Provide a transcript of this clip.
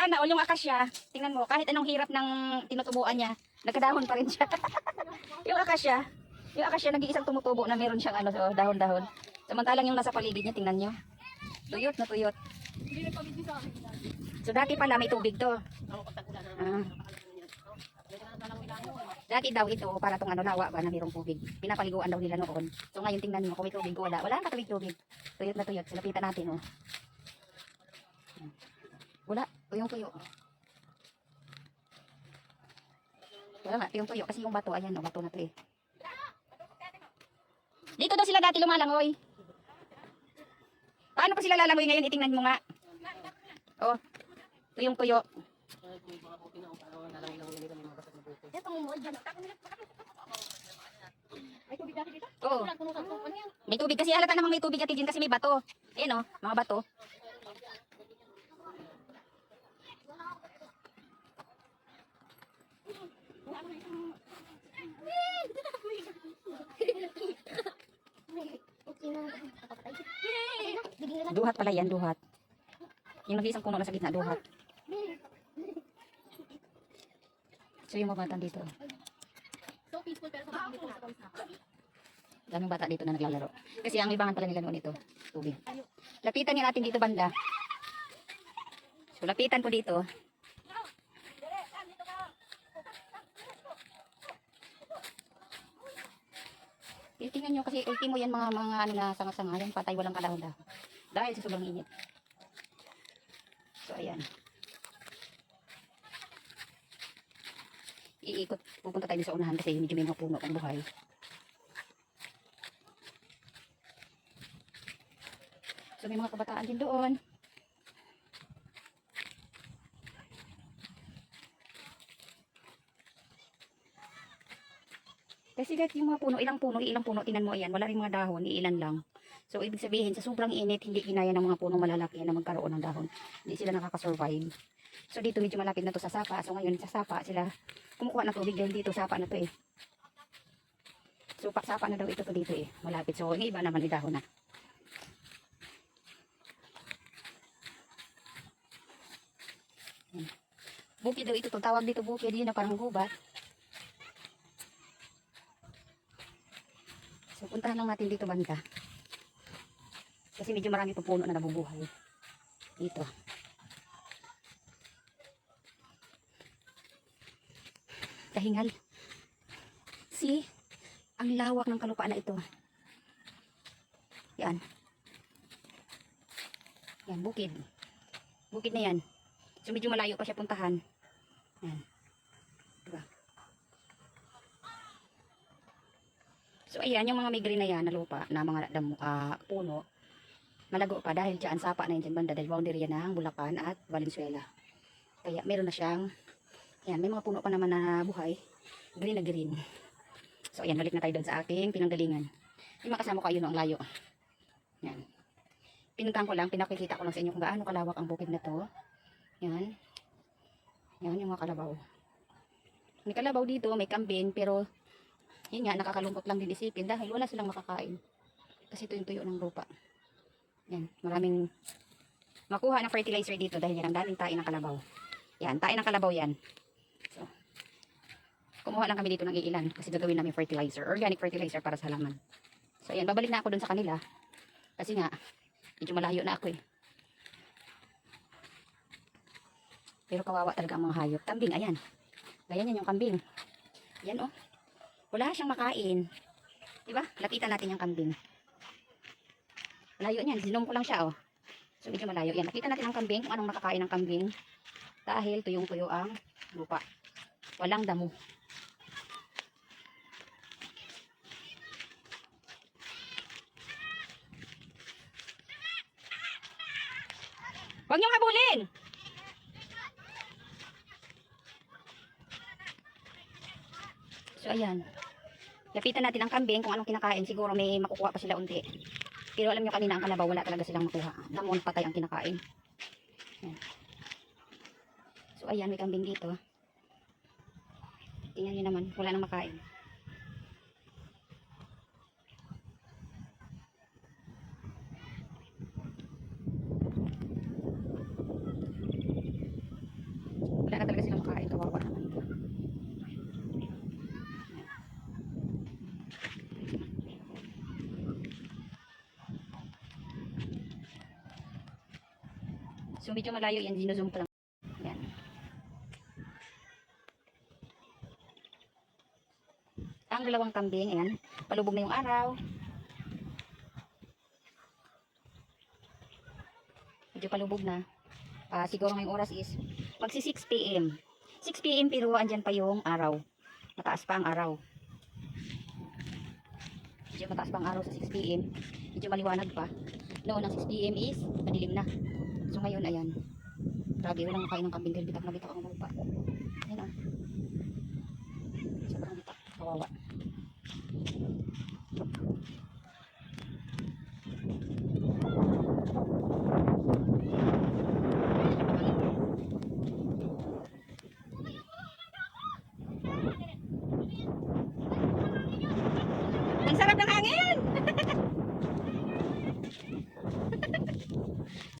Sana all yung akasya, tingnan mo, kahit anong hirap ng tinutubuan niya, nagkadahon pa rin siya. yung akasya, yung akasya nag-iisang tumutubo na meron siyang ano, so, dahon-dahon. Samantalang yung nasa paligid niya, tingnan niyo. Tuyot na tuyot. So dati pala may tubig to. Ah. Dati daw ito para tong ano lawa ba na mayroong tubig. Pinapaliguan daw nila noon. So ngayon tingnan mo kung may tubig wala. Wala ka tubig tubig. Tuyot na tuyot. Silapitan natin oh. Wala. Tuyong tuyo. Wala nga, tuyong tuyo. Kasi yung bato, ayan o, bato na to eh. Dito daw sila dati lumalangoy. Paano pa sila lalangoy ngayon? Itingnan mo nga. Oh, tuyong tuyo. Oo. May tubig kasi halata namang may tubig at kasi may bato. Ayan o, mga bato. Duhat pala yan, duhat. Yung nag-iisang puno na sa gitna, duhat. So yung mga bata dito. So peaceful pero sa dito. Daming bata dito na naglalaro. Kasi ang libangan pala nila noon ito, tubig. Lapitan nga natin dito banda. So lapitan ko dito. Titingnan nyo kasi ultimo yan mga mga ano na sanga-sanga yan patay walang kalahon dahon. Dahil sa sobrang init. So ayan. Iikot, pupunta tayo sa unahan kasi medyo may mga puno ang buhay. So may mga kabataan din doon. Kasi dahil yung mga puno, ilang puno, ilang puno, tinan mo ayan, wala rin mga dahon, iilan lang. So ibig sabihin, sa sobrang init, hindi kinaya ng mga puno malalaki na magkaroon ng dahon. Hindi sila nakakasurvive. So dito medyo malapit na to sa sapa. So ngayon sa sapa, sila kumukuha ng tubig dahil dito sapa na to eh. So pa, sapa na daw ito to dito eh, malapit. So yung iba naman may dahon na. Bukid daw ito, to. tawag dito bukid, yun na parang gubat. Puntahan lang natin dito banda. Kasi medyo marami pang puno na nabubuhay. Dito. Kahingal. See? Ang lawak ng kalupaan na ito. Yan. Yan, bukid. Bukid na yan. So, medyo malayo pa siya puntahan. Yan. So, ayan, yung mga migrine na yan, na lupa, na mga damo, ah, puno, malago pa dahil dyan, sapa na yun dyan banda, dahil boundary yan ng Bulacan at Valenzuela. Kaya, meron na siyang, ayan, may mga puno pa naman na buhay, green na green. So, ayan, balik na tayo doon sa aking pinanggalingan. Yung makasama ko, ayun, ang layo. Yan. Pinuntahan ko lang, pinakikita ko lang sa inyo kung gaano kalawak ang bukid na to. Yan. Yan, yung mga kalabaw. May kalabaw dito, may kambing, pero yun nga, nakakalungkot lang din isipin dahil wala silang makakain. Kasi ito yung tuyo ng lupa. Yan, maraming makuha ng fertilizer dito dahil yan ang daming tae ng kalabaw. Yan, tae ng kalabaw yan. So, kumuha lang kami dito ng iilan kasi gagawin namin fertilizer, organic fertilizer para sa halaman. So, yan, babalik na ako dun sa kanila. Kasi nga, medyo malayo na ako eh. Pero kawawa talaga ang mga hayop. Kambing, ayan. Ganyan yan yung kambing. Yan oh. Wala siyang makain. Diba? Lapitan natin yung kambing. Malayo niyan. Zinom ko lang siya, oh. So, medyo malayo. Yan. Nakita natin ang kambing. Kung anong makakain ng kambing. Dahil tuyong-tuyo ang lupa. Walang damo. Huwag niyong habulin! So, ayan. Lapitan natin ang kambing kung anong kinakain. Siguro may makukuha pa sila unti. Pero alam nyo kanina ang kalabaw, wala talaga silang makuha. Damon patay ang kinakain. Ayan. So ayan, may kambing dito. Tingnan nyo naman, wala nang makain. na talaga sila makain. Kawawa naman. So medyo malayo yan, ginuzum ko lang. Yan. Ang dalawang kambing, ayan, palubog na yung araw. Medyo palubog na. Ah, siguro ngayong oras is magsi 6 p.m. 6 p.m. pero andyan pa yung araw. Mataas pa ang araw. Medyo mataas pa ang araw sa 6 p.m. Medyo maliwanag pa. Noon ang 6 p.m. is madilim na. Ngayon, ayan. Grabe, walang kain ng kambing dahil bitak na bitak ang lupa. Ayan ah. Sobrang bitak. Kawawa.